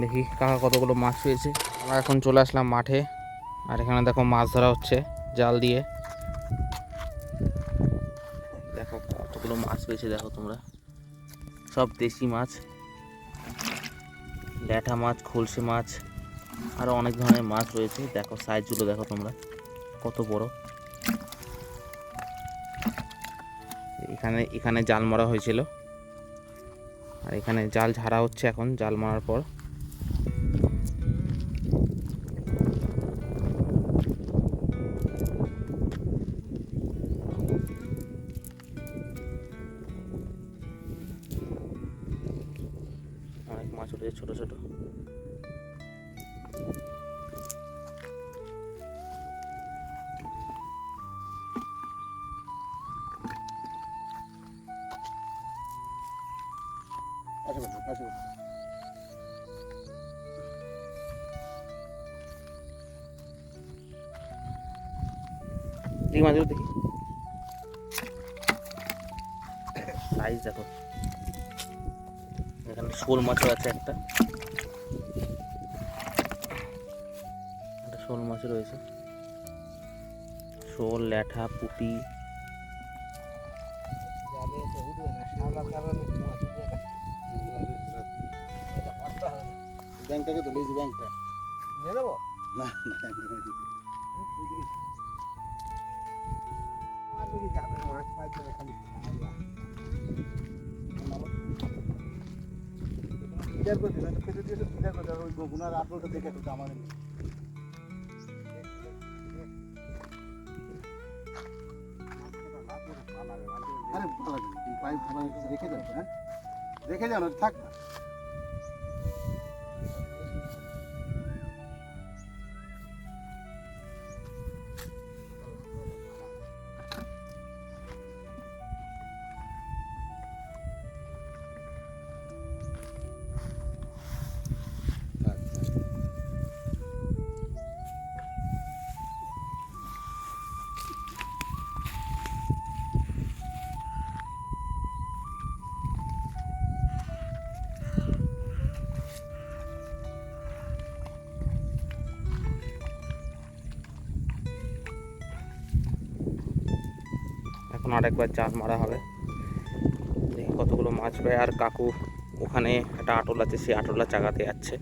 দেখি কাকা কতগুলো মাছ পেয়েছে আমরা এখন চলে আসলাম মাঠে। আর এখানে দেখো মাছ ধরা হচ্ছে জাল দিয়ে। দেখো কতগুলো মাছ পেয়েছে দেখো তোমরা। সব দেশি মাছ। ল্যাঠা মাছ, খলসে মাছ আরও অনেক ধরনের মাছ রয়েছে। দেখো সাইজগুলো দেখো তোমরা, কত বড়। এখানে এখানে জাল মারা হয়েছিল। আর এখানে জাল ঝাড়া হচ্ছে এখন, জাল মারার পর। ছোট ছোট। দেখি মাছগুলো দেখি। সাইজ দেখো। শোল মাছও আছে একটা। একটা শোল মাছ রয়েছে। শোল ল্যাঠা পুঁটি। ব্যাংকটাকে তো লিয়েছি ব্যাংকটা নিয়ে নেব না না মাছ পাইতে খালি ক্লিয়ার করে ফেলে দিয়ে বিচার করে দেন ওই গুনার আপলোডটা দেখে তো আমার আরে ভালো রেখে যাও হ্যাঁ? রেখে যাও না, থাক না। এখন আরেকবার জাল মারা হবে। দেখি কতগুলো মাছ পায় আর কাকু, ওখানে একটা আটল আছে, সেই আটলা চাগাতে যাচ্ছে।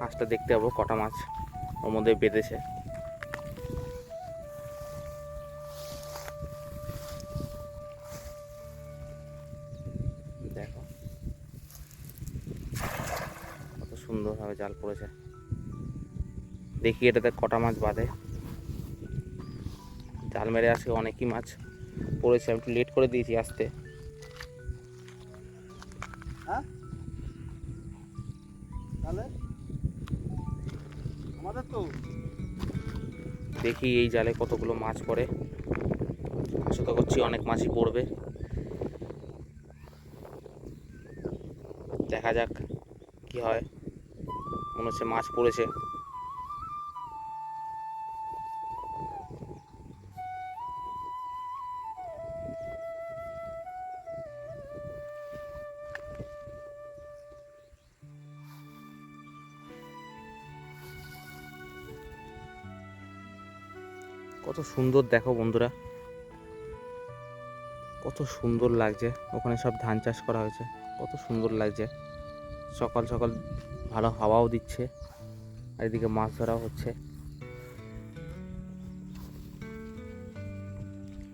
মাছটা দেখতে যাব কটা মাছ ওর মধ্যে বেঁধেছে। দেখো। কত সুন্দরভাবে জাল পড়েছে। দেখি এটাতে কটা মাছ বাঁধে। জাল মেরে আজকে অনেকই মাছ। পড়েছে আমি একটু লেট করে দিয়েছি আসতে। তো দেখি এই জালে কতগুলো মাছ পড়ে। আশা তো করছি অনেক মাছই পড়বে। দেখা যাক কি হয়। মনে হচ্ছে মাছ পড়েছে। কত সুন্দর দেখো বন্ধুরা। কত সুন্দর লাগছে। ওখানে সব ধান চাষ করা হয়েছে। কত সুন্দর লাগছে। সকাল সকাল ভালো হাওয়াও দিচ্ছে। আর এদিকে মাছ ধরাও হচ্ছে।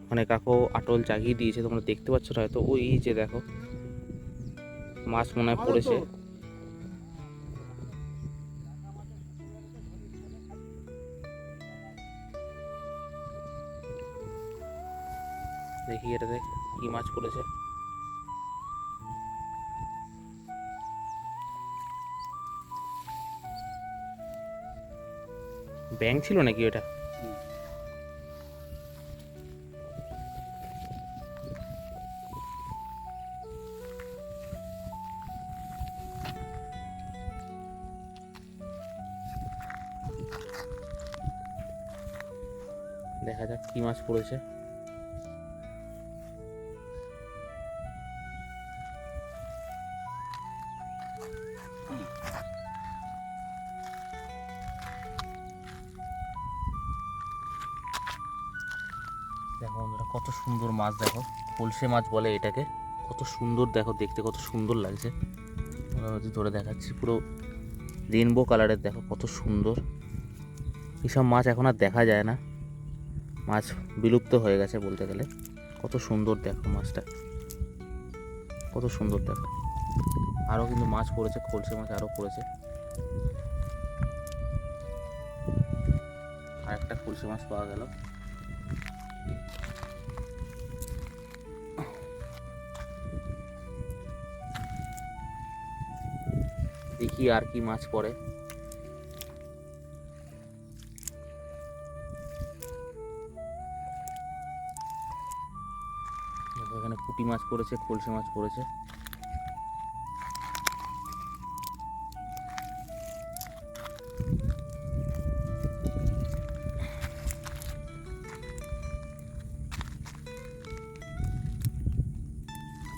ওখানে কাকু আটল জাগিয়ে দিয়েছে। তোমরা দেখতে পাচ্ছ না? হয়তো ওই যে দেখো। মাছ মনে হয় পড়েছে। দেখি এটাতে কি মাছ পড়েছে। ব্যাং ছিল নাকি ওটা? দেখা যাক কি মাছ পড়েছে। বন্ধুরা, কত সুন্দর মাছ দেখো। কলসে মাছ বলে এটাকে। কত সুন্দর দেখো, দেখতে কত সুন্দর লাগছে। ধরে দেখাচ্ছি পুরো রেনবো কালারের দেখো, কত সুন্দর। এসব মাছ এখন আর দেখা যায় না। মাছ বিলুপ্ত হয়ে গেছে বলতে গেলে। কত সুন্দর দেখো মাছটা। কত সুন্দর দেখো। আরও কিন্তু মাছ পড়েছে খলসে মাছ আরও পড়েছে। আর একটা খলসে মাছ পাওয়া গেল। দেখি আর কি মাছ পড়ে। এখানে পুঁটি মাছ পড়েছে, খলসে মাছ পড়েছে।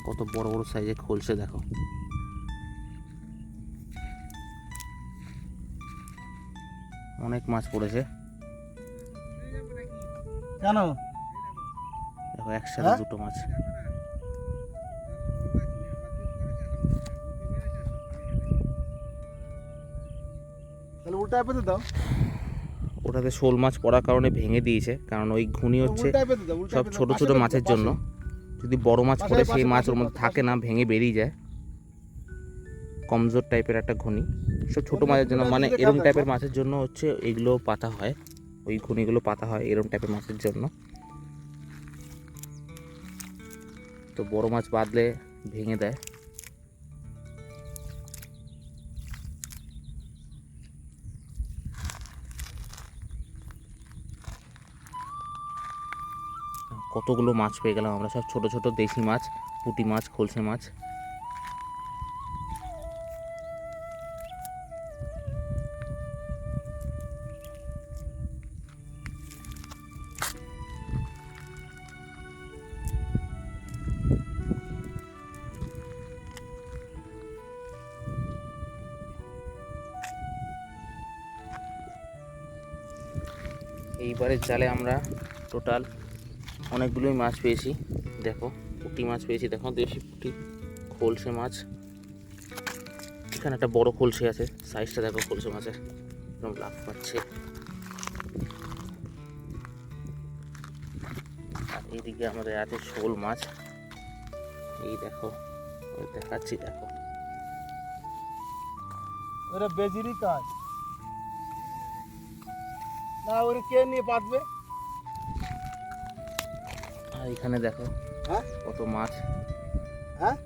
কত বড় বড় সাইজের খোলসে দেখো। অনেক মাছ পড়েছে। কেন? দেখো একসাথে হ্যাঁ? দুটো মাছ। তাহলে উল্টায় পেতে দাও। ওটাতে শোল মাছ পড়ার কারণে ভেঙে দিয়েছে কারণ ওই ঘুনি হচ্ছে সব। ছোট ছোট মাছের জন্য। যদি বড় মাছ পড়ে সেই মাছ ওর মধ্যে থাকে না ভেঙে বেরিয়ে যায়। কমজোর টাইপের একটা ঘুনি। সব ছোট মাছের জন্য মানে এরম টাইপের মাছের জন্য হচ্ছে এগুলো পাতা হয়। ওই খুনিগুলো পাতা হয় এরম টাইপের মাছের জন্য। তো বড় মাছ বাঁধলে ভেঙে দেয়। কতগুলো মাছ পেয়ে গেলাম আমরা? সব ছোট ছোট দেশি মাছ, পুঁটি মাছ, খলসে মাছ। এইবারের জালে আমরা টোটাল অনেকগুলোই মাছ পেয়েছি। দেখো, পুঁটি মাছ পেয়েছি। দেখো, দেশি পুঁটি, খোলসে মাছ। এখানে একটা বড় খোলসে আছে। সাইজটা দেখো, খোলসে মাছের। এরকম লাভ পাচ্ছে আর এইদিকে আমাদের আছে শোল মাছ। এই দেখো, দেখাচ্ছি, দেখো। ওরা বেজিরই কাজ। না ওরে কে নিয়ে পাতবে আর এখানে দেখো হ্যাঁ? কত মাছ। হ্যাঁ?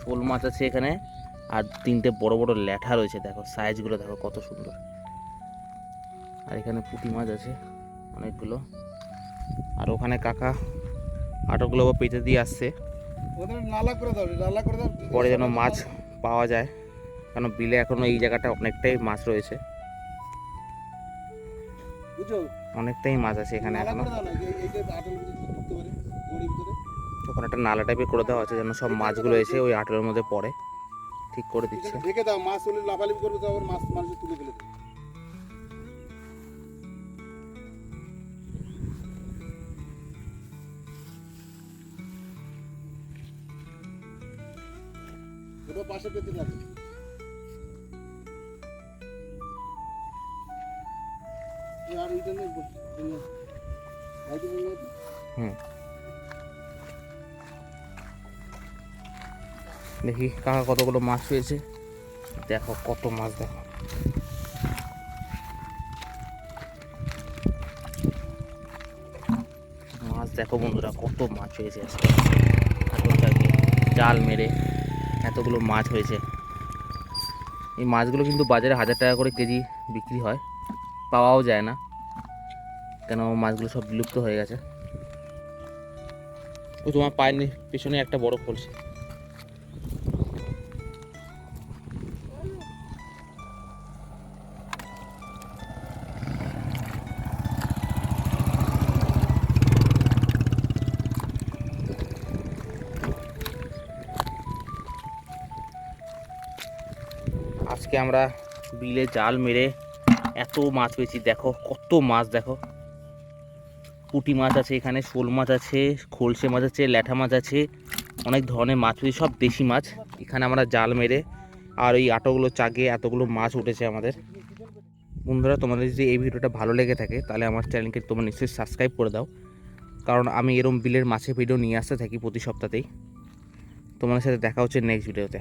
শোল মাছ আছে এখানে আর তিনটে বড় বড় ল্যাঠা রয়েছে দেখো সাইজগুলো দেখো কত সুন্দর। আর এখানে পুঁটি মাছ আছে অনেকগুলো। আর ওখানে কাকা আটকগুলো আবার পেঁচে দিয়ে আসছে। পরে যেন মাছ পাওয়া যায় কারণ বিলে এখনও এই জায়গাটা অনেকটাই মাছ রয়েছে। অনেকটাই মাছ আছে এখানে এখনও। করে দাও না এই এই যে আটল ভিতরে ঢুকতে পারে দড়ির ভিতরে। ওখানে একটা নালা টাইপের করে দেওয়া আছে যেন সব মাছগুলো এসে ওই আটলের মধ্যে পড়ে। ঠিক করে দিচ্ছে। ঢেকে দাও মাছ হলে লাফালাফি করবে তো আবার মাছ মানুষ তুলে ফেলে দেবে। পাশে পেতে যাবে। দেখি কাকা কতগুলো মাছ পেয়েছে। দেখো, কত মাছ দেখো। মাছ দেখো বন্ধুরা, কত মাছ হয়েছে জাল মেরে এতগুলো মাছ হয়েছে। এই মাছগুলো কিন্তু বাজারে হাজার টাকা করে কেজি বিক্রি হয়, পাওয়াও যায় না। কেন মাছগুলো সব বিলুপ্ত হয়ে গেছে? ও, তোমার পায়ের পেছনে একটা বড় খোলসে আজকে আমরা বিলে জাল মেরে এত মাছ পেয়েছি, দেখো, কত মাছ, দেখো। পুঁটি মাছ আছে, এখানে শোল মাছ আছে, খোলসে মাছ আছে, ল্যাঠা মাছ আছে, অনেক ধরনের মাছ উঠেছে সব দেশি মাছ। এখানে আমরা জাল মেরে আর ওই আটোগুলো চাগে এতগুলো মাছ উঠেছে আমাদের। বন্ধুরা, তোমাদের যদি এই ভিডিওটা ভালো লেগে থাকে, তাহলে আমার চ্যানেলকে তোমরা নিশ্চয়ই সাবস্ক্রাইব করে দাও। কারণ আমি এরম বিলের মাছের ভিডিও নিয়ে আসতে থাকি প্রতি সপ্তাহতেই। তোমাদের সাথে দেখা হচ্ছে নেক্সট ভিডিওতে